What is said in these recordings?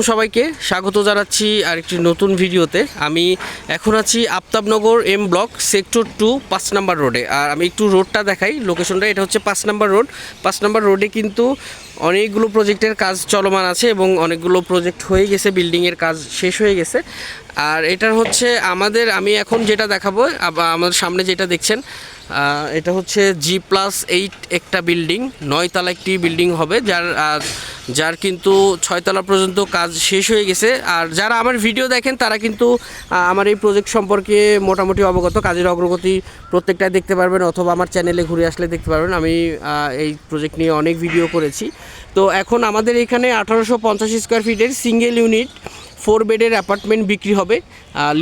সবাইকে। স্বাগত জানাচ্ছি আরেকটি নতুন ভিডিওতে। আমি এখন আছি Aftabnagar M block, sector two, পাঁচ নাম্বার রোডে। আর আমি একটু রোডটা দেখাই, লোকেশনটা। এটা হচ্ছে পাঁচ নাম্বার রোড। পাঁচ নাম্বার রোডে কিন্তু অনেকগুলো প্রজেক্টের কাজ চলমান আছে এবং অনেকগুলো প্রজেক্ট হয়ে গেছে, বিল্ডিংয়ের কাজ শেষ হয়ে গেছে। আর এটা হচ্ছে আমাদের, আমি এখন যেটা দেখাবো আমাদের সামনে যেটা দেখছেন এটা হচ্ছে জি প্লাস এইট একটা বিল্ডিং। নয়তলা একটি বিল্ডিং হবে, যার যার কিন্তু ছয়তলা পর্যন্ত কাজ শেষ হয়ে গেছে। আর যারা আমার ভিডিও দেখেন, তারা কিন্তু আমার এই প্রজেক্ট সম্পর্কে মোটামুটি অবগত। কাজের অগ্রগতি প্রত্যেকটাই দেখতে পারবেন অথবা আমার চ্যানেলে ঘুরে আসলে দেখতে পারবেন। আমি এই প্রজেক্ট নিয়ে অনেক ভিডিও করেছি। তো এখন আমাদের এখানে আঠারোশো পঞ্চাশ স্কোয়ার ফিটের সিঙ্গেল ইউনিট ফোর বেডের অ্যাপার্টমেন্ট বিক্রি হবে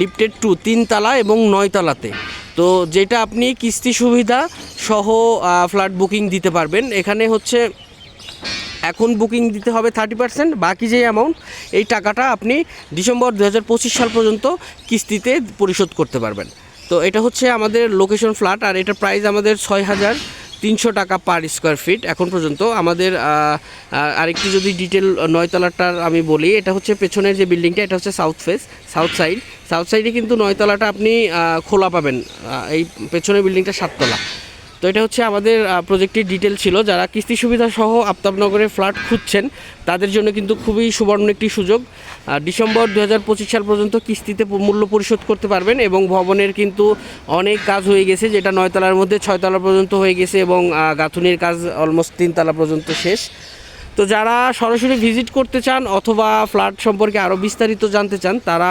লিফটেড টু তিনতলা এবং নয়তলাতে। তো যেটা আপনি কিস্তি সুবিধা সহ ফ্ল্যাট বুকিং দিতে পারবেন। এখানে হচ্ছে এখন বুকিং দিতে হবে থার্টি পার্সেন্ট বাকি যে অ্যামাউন্ট এই টাকাটা আপনি ডিসেম্বর দু হাজার পঁচিশ সাল পর্যন্ত কিস্তিতে পরিশোধ করতে পারবেন। তো এটা হচ্ছে আমাদের লোকেশন ফ্ল্যাট আর এটার প্রাইস আমাদের ছয় হাজার তিনশো টাকা পার স্কোয়ার ফিট এখন পর্যন্ত আমাদের আহ, যদি ডিটেল নয়তলাটার আমি বলি এটা হচ্ছে পেছনের যে বিল্ডিংটা এটা হচ্ছে south face south side south সাইডে কিন্তু নয়তলাটা আপনি খোলা পাবেন এই পেছনের বিল্ডিংটা সাততলা। তো এটা হচ্ছে আমাদের প্রজেক্টের ডিটেল ছিল। যারা কিস্তি সুবিধা সহ আফতাবনগরে ফ্ল্যাট খুঁজছেন, তাদের জন্য কিন্তু খুবই সুবর্ণ একটি সুযোগ। ডিসেম্বর দু হাজার পঁচিশ সাল পর্যন্ত কিস্তিতে মূল্য পরিশোধ করতে পারবেন এবং ভবনের কিন্তু অনেক কাজ হয়ে গেছে, যেটা নয়তলার মধ্যে ছয়তলা পর্যন্ত হয়ে গেছে এবং গাঁথুনির কাজ অলমোস্ট তিনতলা পর্যন্ত শেষ। তো যারা সরাসরি ভিজিট করতে চান অথবা ফ্ল্যাট সম্পর্কে আরও বিস্তারিত জানতে চান, তারা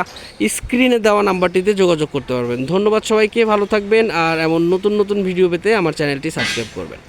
স্ক্রিনে দেওয়া নাম্বারটিতে যোগাযোগ করতে পারবেন। ধন্যবাদ সবাইকে, ভালো থাকবেন, আর এমন নতুন নতুন ভিডিও পেতে আমার চ্যানেলটি সাবস্ক্রাইব করবেন।